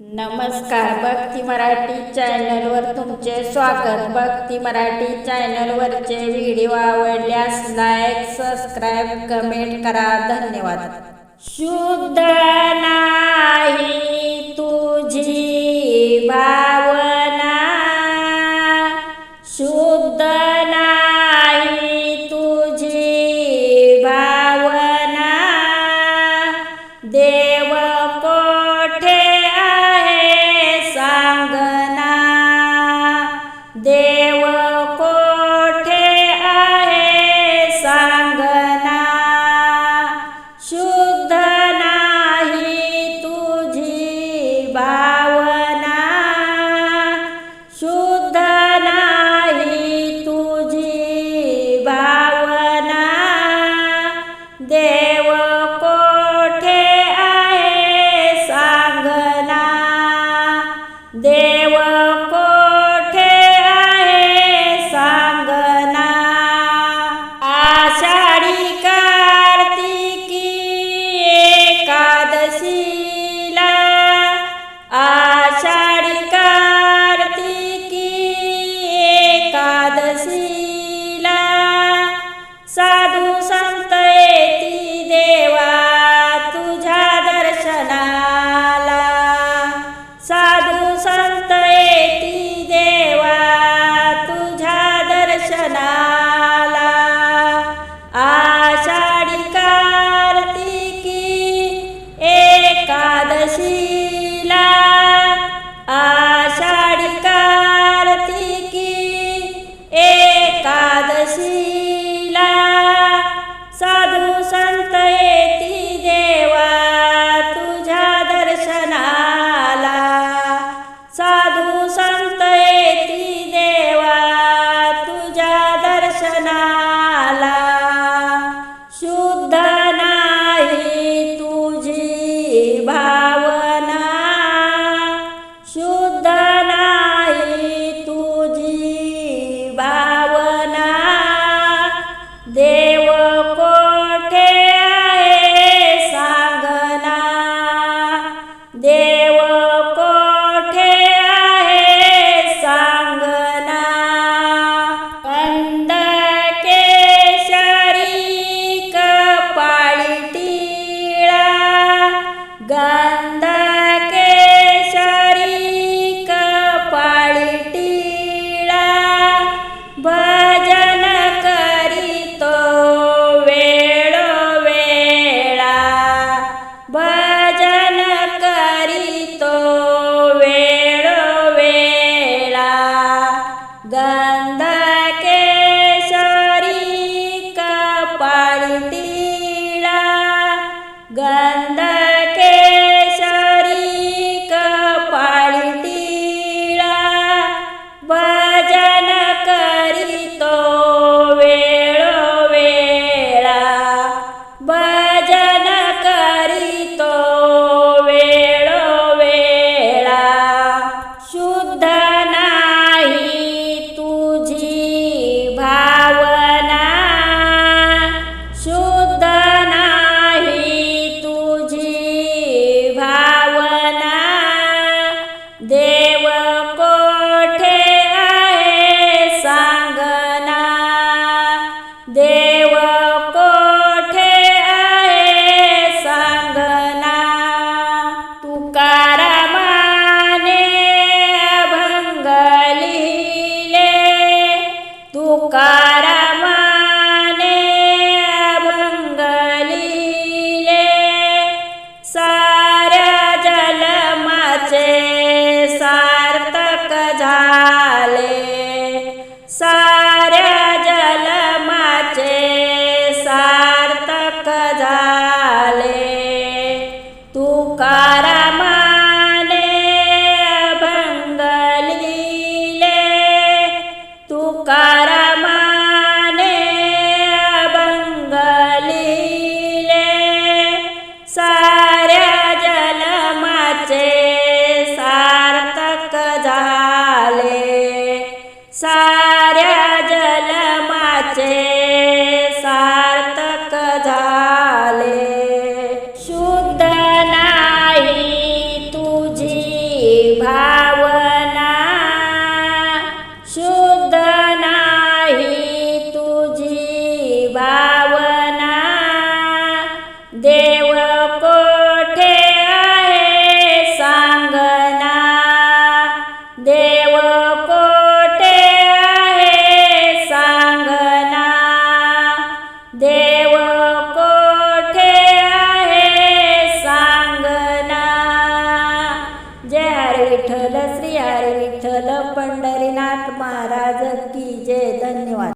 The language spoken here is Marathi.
नमस्कार भक्ती मराठी चॅनलवर तुमचे स्वागत. भक्ती मराठी चॅनलवरचे व्हिडिओ आवडल्यास लाईक सबस्क्राईब कमेंट करा. धन्यवाद. शुद्ध नाही तुझी भावना कारमाने अभंग लिहिले साऱ्या जलमाचे सार्थक जाले साऱ्या जलमाचे सार्थक झाले. शुद्ध नाही तुझी भावना. शुद्ध